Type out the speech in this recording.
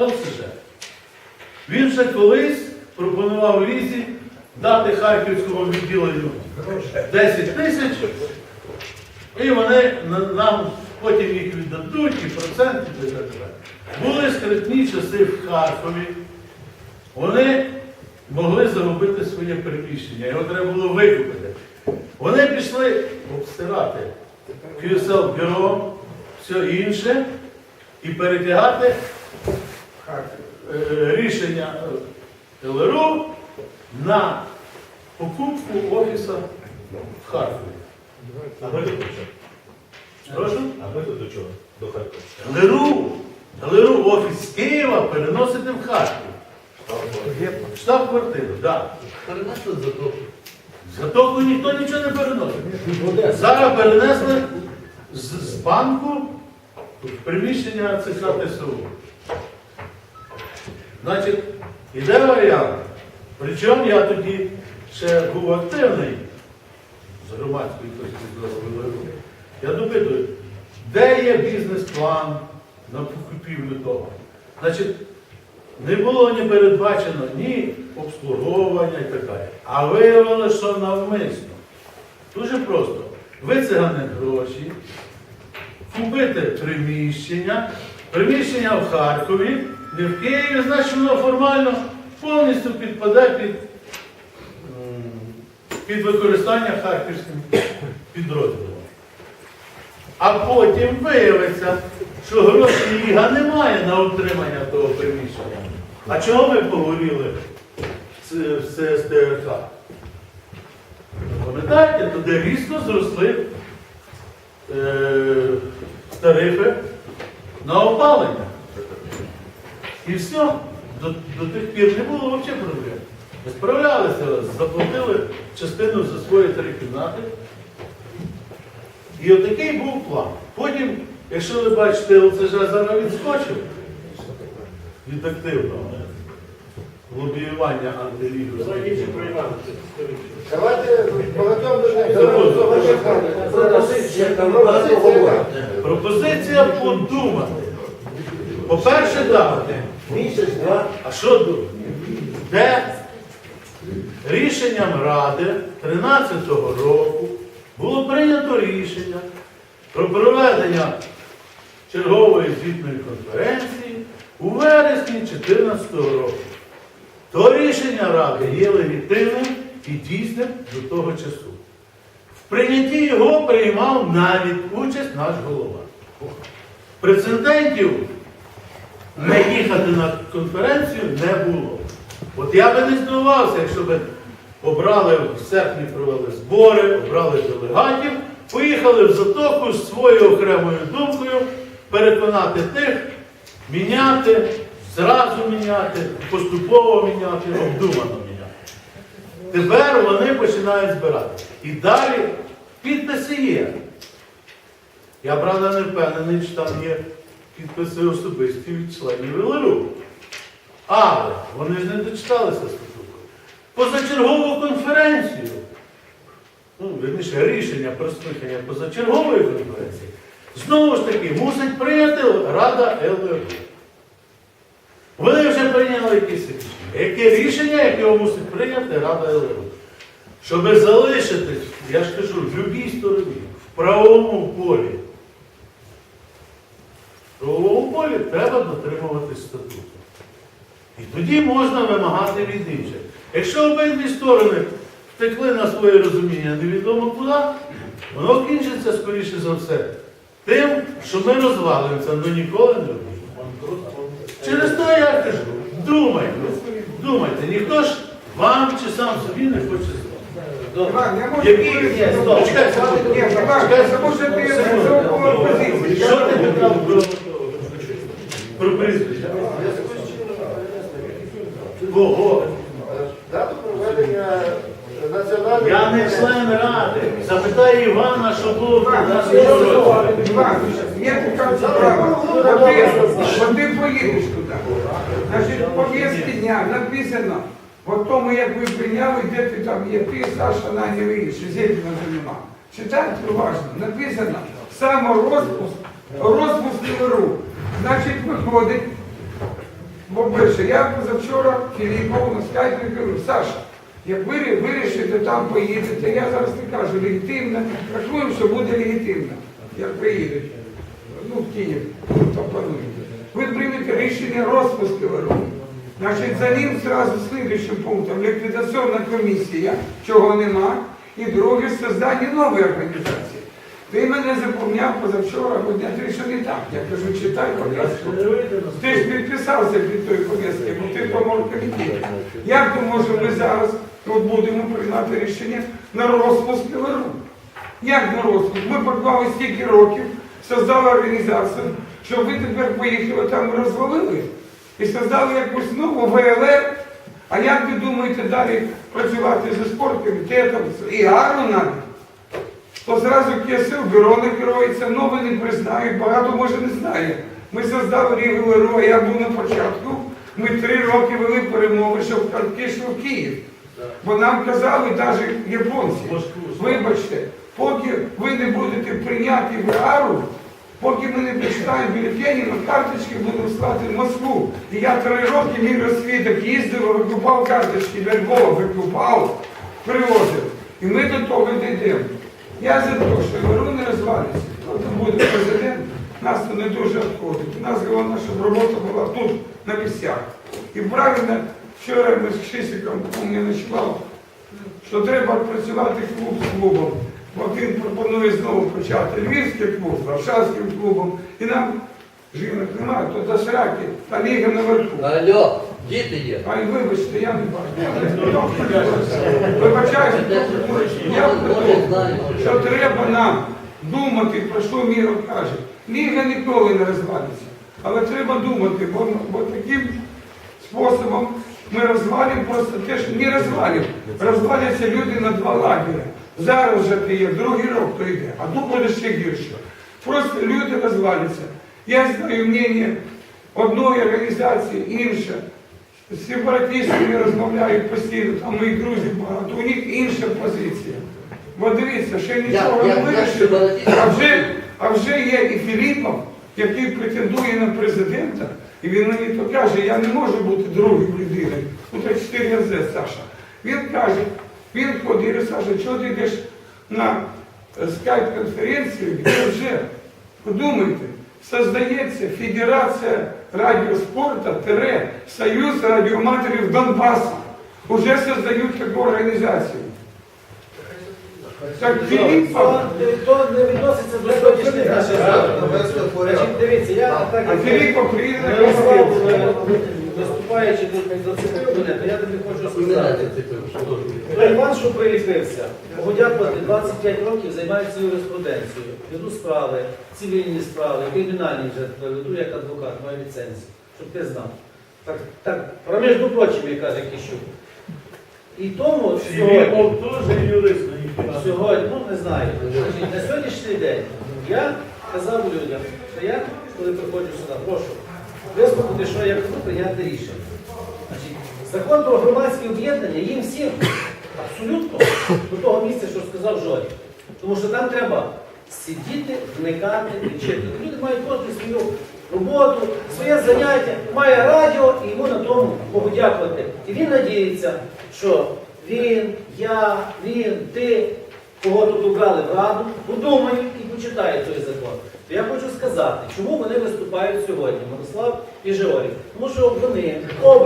ЛСЖ. Він вже колись пропонував Лізі дати Харківському відділенню 10 тисяч, і вони нам потім їх віддадуть, і проценти, і так далі. Були скритні часи в Харкові. Вони могли загубити своє приміщення, його треба було викупити. Вони пішли обстирати QSL бюро, все інше, і перетягати рішення е, ЛРУ на покупку офіса в Харкові. А ви тут до чого? Прошу? А ви тут до чого? До Харкова. ЛРУ, ЛРУ офіс з Києва переносити в Харків. Штаб-квартиру, так. Да. Перенесли затоку. Затоку ніхто нічого не переносить. Зараз перенесли з, з банку в приміщення ЦК ТСУ. Значить, іде варіант. Причому я тоді ще був активний з громадської точки зору. Я допитую, де є бізнес-план на купівлю того? Значить, не було ні передбачено ні обслуговування і так далі. А виявилося, що навмисно. Дуже просто. Вицигане гроші, купити приміщення, приміщення в Харкові, не в Києві, значить воно формально повністю підпаде під, під використання харківським підрозділом. А потім виявиться, що грошей Ліга немає на утримання того приміщення. А чого ми погоріли в Ц- Пам'ятаєте, туди різко зросли е, тарифи на опалення. І все, до, до тих пір не було взагалі проблем. Ми справлялися, заплатили частину за свої три кімнати. І отакий був план. Потім, якщо ви бачите, ЛЦЖ зараз відскочив від активного лобіювання антилігу. Давайте багатьом. Пропозиція подумати. По-перше, так. Місяць, два. А що думати? Де рішенням Ради 13-го року було прийнято рішення про проведення чергової звітної конференції у вересні 2014 року. То рішення Ради є легітимним і дійсним до того часу. В прийнятті його приймав навіть участь наш голова. Прецедентів не їхати на конференцію не було. От я би не здивувався, якщо б обрали в серпні провели збори, обрали делегатів, поїхали в затоку з своєю окремою думкою переконати тих, міняти, зразу міняти, поступово міняти, обдумано міняти. Тепер вони починають збирати. І далі підписи є. Я, правда, не впевнений, чи там є підписи особисті від членів ЛРУ. Але вони ж не дочиталися статуту. Позачергову конференцію, ну, верніше, рішення про скликання позачергової конференції, знову ж таки, мусить прийняти Рада ЛРУ. Вони вже прийняли якесь рішення. Яке рішення, яке мусить прийняти Рада ЛРУ? Щоб залишитись, я ж кажу, в будь-якій стороні, в правовому полі. В правовому полі треба дотримуватись статуту. І тоді можна вимагати від інших. Якщо обидві сторони втекли на своє розуміння невідомо куди, воно кінчиться, скоріше за все, тим, що ми розвалимося, але ніколи не робимо. Через те я кажу, думайте, думайте, ніхто ж вам чи сам собі не хоче. Іван, я можу чекай Іван, що. Що ти питав про? Кого? Дату проведення національної... Я не член ради. Запитай Івана, що було в нас Іван, є така справа. От ти- поїдеш туди. Значить, в дня написано, в тому, як ви прийняли, де ти там є, ти, Саша, Надя, ви інші, Зельдина нема. Читайте уважно, написано, саморозпуск, розпуск ЛРУ. Значить, виходить, По-перше, я позавчора Філіпову на скайпі кажу, Саша, як ви вирішите там поїдете, я зараз не кажу легітимно, рахуємо, що буде легітимно, як приїдете. Ну, в Київ, то плануєте. Ви приймете рішення розпуску ВРУ. Значить, за ним зразу слідуючим пунктом ліквідаційна комісія, чого нема, і друге создання нової організації. Ти мене запевняв позавчора, бо дня три, що не так. Я кажу, читай пов'язку. Ти ж підписався під тої пов'язки, бо ти в тому комітеті. Як то може ми зараз тут будемо приймати рішення на розпуск ВРУ? Як на розпуск? Ми поклали стільки років, создали організацію, щоб ви тепер поїхали там і розвалили і создали якусь нову ВЛР. А як ви думаєте далі працювати зі спорткомітетом і гарно навіть? То зразу КСУ бюро не керується, нове не признають, багато може не знає. Ми создали регуляру, а я був на початку. Ми три роки вели перемови, щоб картки йшли в Київ. Бо нам казали навіть японці, вибачте, поки ви не будете прийняті в АРУ, поки ми не прочитаємо бюлетені, на карточки будемо слати в Москву. І я три роки мій розвідок їздив, викупав карточки для Львова, викупав, привозив. І ми до того дійдемо. Я за те, що ВРУ не розвалиться. Хто там буде президент, нас не дуже обходить. У нас головне, щоб робота була тут, на місцях. І правильно, вчора ми з Шисиком у мене ночував, що треба працювати клуб з клубом. Бо він пропонує знову почати Львівський клуб, Варшавським клубом. І нам жінок немає, то до сраки, та ліга наверху. Алло, діти є. Ай, вибачте, я не бачу. Вибачайте, я думаю, що треба нам думати, про що Міро каже. Ліга ніколи не розвалиться. Але треба думати, бо, бо таким способом ми розвалимо просто те, що не розвалимо. Розваляться люди на два лагеря. Зараз вже ти є, другий рок то йде, а тут буде ще гірше. Просто люди розваляться. Я знаю мнення одної організації, інша. З сепаратистами розмовляють постійно, там мої друзі багато, у них інша позиція. Бо дивіться, ще нічого не вирішили, а вже, а вже є і Філіппов, який претендує на президента, і він мені то каже, я не можу бути другою людиною. Ну так 4 рази, Саша. Він каже, він ходить, Саша, чого ти йдеш на е, скайп-конференцію, де вже, подумайте, создається Федерація радіоспорта, тире, Союз радіоматерів Донбасу. Уже создають таку організацію. Так Філіппа... То не відноситься до сьогоднішніх наших заходів. Дивіться, я так а Філіппа приїде на виступаючи тут зацепив мене, то я тобі хочу сказати. Той Іван, що приліпився, можу дякувати, 25 років займається юриспруденцією. Веду справи, цивільні справи, кримінальні вже веду як адвокат, маю ліцензію, щоб ти знав. Так, так, про між прочим, як каже Кищук. І тому сьогодні, юрист, сьогодні, ну не знаю, на сьогоднішній день я казав людям, що я, коли приходжу сюди, прошу вислухати, що я кажу, прийняти рішення. Значить, закон про громадські об'єднання їм всім абсолютно до того місця, що сказав Жорі. Тому що там треба сидіти, вникати, вчити. Люди мають кожен свою роботу, своє заняття, має радіо і йому на тому Богу дякувати. І він надіється, що він, я, він, ти, кого тут обрали в раду, подумають і почитають той закон. То я хочу сказати, чому вони виступають сьогодні, Мирослав і Жеорій. Тому що вони обрані.